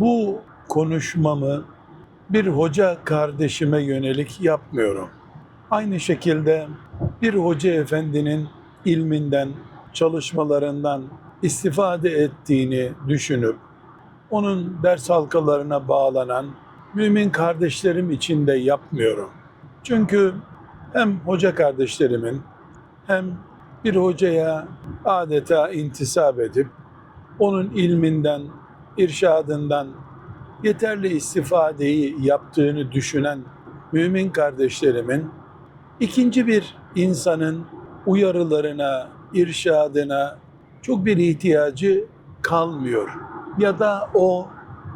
bu konuşmamı bir hoca kardeşime yönelik yapmıyorum. Aynı şekilde bir hoca efendinin ilminden, çalışmalarından istifade ettiğini düşünüp onun ders halkalarına bağlanan mümin kardeşlerim için de yapmıyorum. Çünkü hem hoca kardeşlerimin hem bir hocaya adeta intisap edip onun ilminden, irşadından yeterli istifadeyi yaptığını düşünen mümin kardeşlerimin ikinci bir insanın uyarılarına, irşadına çok bir ihtiyacı kalmıyor. Ya da o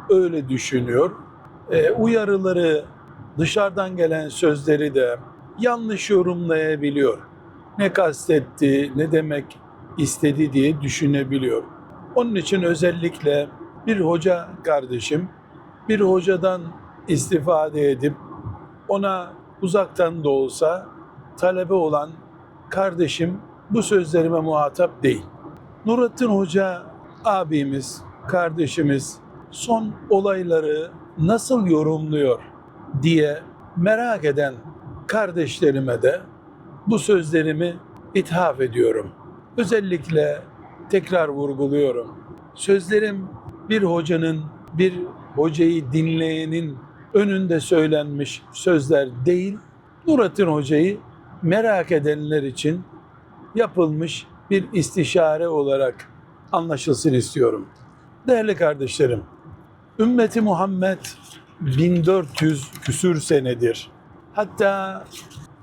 öyle düşünüyor. E, uyarıları, dışarıdan gelen sözleri de yanlış yorumlayabiliyor. Ne kastetti, ne demek istedi diye düşünebiliyor. Onun için özellikle bir hoca kardeşim bir hocadan istifade edip ona uzaktan da olsa talebe olan kardeşim bu sözlerime muhatap değil. Nurattin Hoca abimiz, kardeşimiz son olayları nasıl yorumluyor diye merak eden kardeşlerime de bu sözlerimi ithaf ediyorum. Özellikle tekrar vurguluyorum. Sözlerim bir hocanın, bir hocayı dinleyenin önünde söylenmiş sözler değil, Nurattin Hoca'yı merak edenler için yapılmış bir istişare olarak anlaşılsın istiyorum. Değerli kardeşlerim, ümmeti Muhammed 1400 küsür senedir. Hatta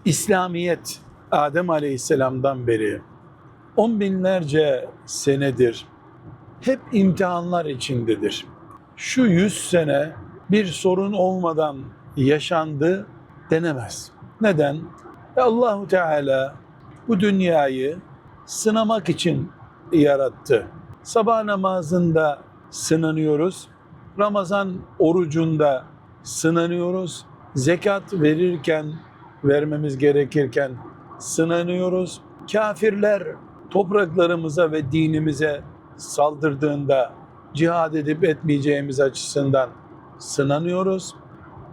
İslamiyet Adem Aleyhisselam'dan beri on binlerce senedir hep imtihanlar içindedir. Şu yüz sene bir sorun olmadan yaşandı denemez. Neden? E Allahu Teala bu dünyayı sınamak için yarattı. Sabah namazında sınanıyoruz. Ramazan orucunda sınanıyoruz. Zekat verirken, vermemiz gerekirken sınanıyoruz. Kafirler topraklarımıza ve dinimize saldırdığında cihad edip etmeyeceğimiz açısından sınanıyoruz.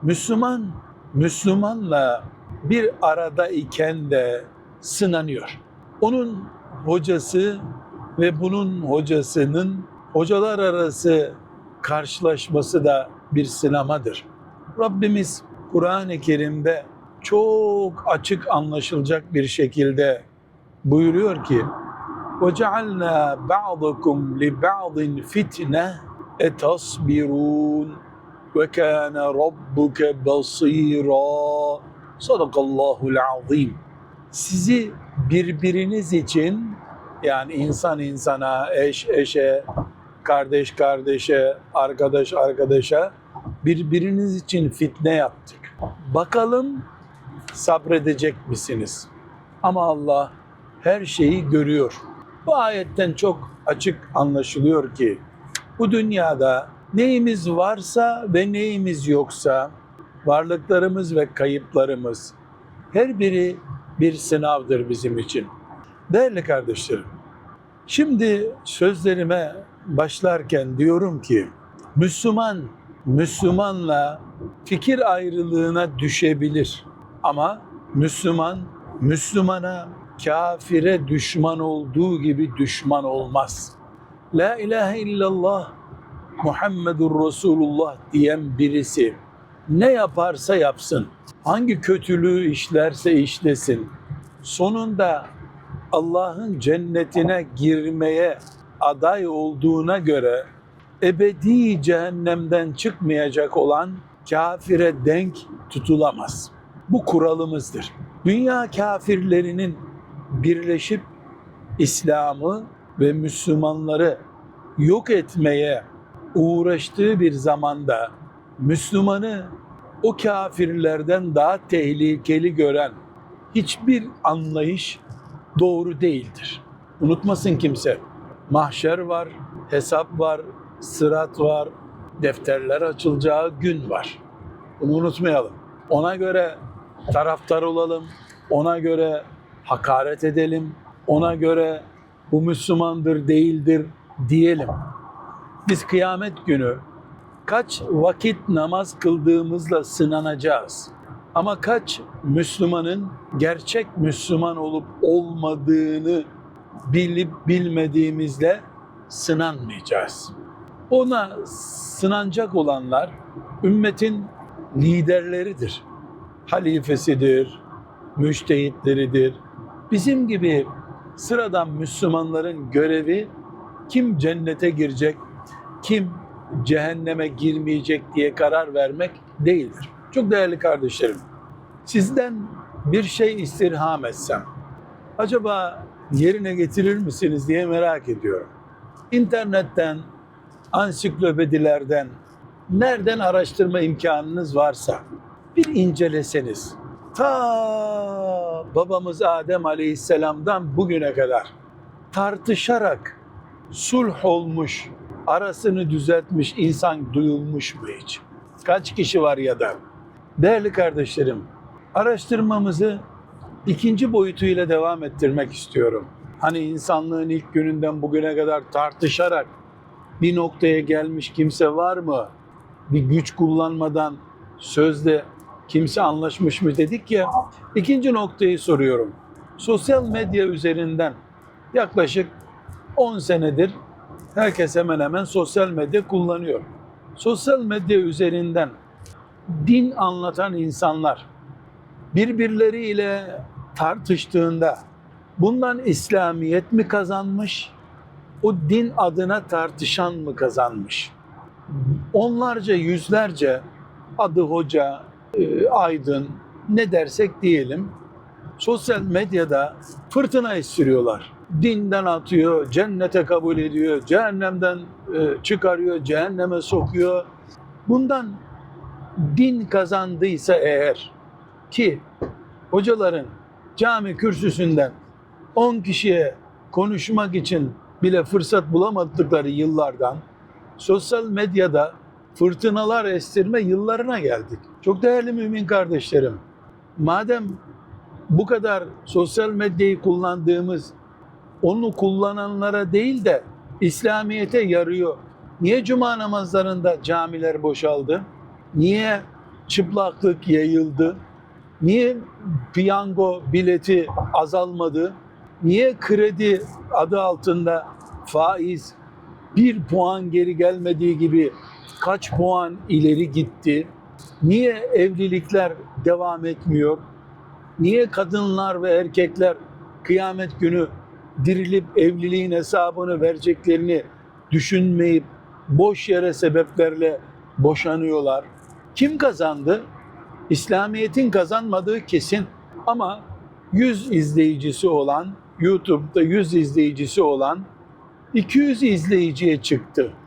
Müslüman, Müslümanla bir arada iken de sınanıyor. Onun hocası ve bunun hocasının hocalar arası karşılaşması da bir sınamadır. Rabbimiz Kur'an-ı Kerim'de çok açık anlaşılacak bir şekilde buyuruyor ki وَجَعَلْنَا بَعْضَكُمْ لِبَعْضٍ فِتْنَةً اَتَصْبِرُونَ وَكَانَ رَبُّكَ بَصِيرًا Sadakallahul azim. Sizi birbiriniz için yani insan insana, eş eşe, kardeş kardeşe, arkadaş arkadaşa birbiriniz için fitne yaptık. Bakalım sabredecek misiniz? Ama Allah her şeyi görüyor. Bu ayetten çok açık anlaşılıyor ki bu dünyada neyimiz varsa ve neyimiz yoksa varlıklarımız ve kayıplarımız her biri bir sınavdır bizim için. Değerli kardeşlerim, şimdi sözlerime başlarken diyorum ki Müslüman Müslümanla fikir ayrılığına düşebilir ama Müslüman Müslümana kafire düşman olduğu gibi düşman olmaz. La ilahe illallah Muhammedur Resulullah diyen birisi ne yaparsa yapsın, hangi kötülüğü işlerse işlesin, sonunda Allah'ın cennetine girmeye aday olduğuna göre ebedi cehennemden çıkmayacak olan kafire denk tutulamaz. Bu kuralımızdır. Dünya kafirlerinin birleşip İslam'ı ve Müslümanları yok etmeye uğraştığı bir zamanda Müslümanı o kafirlerden daha tehlikeli gören hiçbir anlayış doğru değildir. Unutmasın kimse. Mahşer var, hesap var, sırat var, defterler açılacağı gün var. Bunu unutmayalım. Ona göre taraftar olalım, ona göre hakaret edelim, ona göre bu Müslümandır değildir diyelim. Biz kıyamet günü Kaç vakit namaz kıldığımızla sınanacağız. Ama kaç Müslümanın gerçek Müslüman olup olmadığını bilip bilmediğimizle sınanmayacağız. Ona sınanacak olanlar ümmetin liderleridir. Halifesidir, müştehitleridir. Bizim gibi sıradan Müslümanların görevi kim cennete girecek, kim cehenneme girmeyecek diye karar vermek değildir. Çok değerli kardeşlerim, sizden bir şey istirham etsem, acaba yerine getirir misiniz diye merak ediyorum. İnternetten, ansiklopedilerden, nereden araştırma imkanınız varsa bir inceleseniz, ta babamız Adem Aleyhisselam'dan bugüne kadar tartışarak sulh olmuş, arasını düzeltmiş insan duyulmuş mu hiç? Kaç kişi var ya da? Değerli kardeşlerim, araştırmamızı ikinci boyutuyla devam ettirmek istiyorum. Hani insanlığın ilk gününden bugüne kadar tartışarak bir noktaya gelmiş kimse var mı? Bir güç kullanmadan sözde kimse anlaşmış mı dedik ya. İkinci noktayı soruyorum. Sosyal medya üzerinden yaklaşık 10 senedir herkes hemen hemen sosyal medya kullanıyor. Sosyal medya üzerinden din anlatan insanlar birbirleriyle tartıştığında bundan İslamiyet mi kazanmış, o din adına tartışan mı kazanmış? Onlarca, yüzlerce adı hoca, aydın, ne dersek diyelim, sosyal medyada fırtına estiriyorlar. Dinden atıyor, cennete kabul ediyor, cehennemden e, çıkarıyor, cehenneme sokuyor. Bundan din kazandıysa eğer ki hocaların cami kürsüsünden 10 kişiye konuşmak için bile fırsat bulamadıkları yıllardan sosyal medyada fırtınalar estirme yıllarına geldik. Çok değerli mümin kardeşlerim, madem bu kadar sosyal medyayı kullandığımız onu kullananlara değil de İslamiyete yarıyor. Niye cuma namazlarında camiler boşaldı? Niye çıplaklık yayıldı? Niye piyango bileti azalmadı? Niye kredi adı altında faiz bir puan geri gelmediği gibi kaç puan ileri gitti? Niye evlilikler devam etmiyor? Niye kadınlar ve erkekler kıyamet günü dirilip evliliğin hesabını vereceklerini düşünmeyip boş yere sebeplerle boşanıyorlar? Kim kazandı? İslamiyet'in kazanmadığı kesin ama 100 izleyicisi olan, YouTube'da 100 izleyicisi olan 200 izleyiciye çıktı.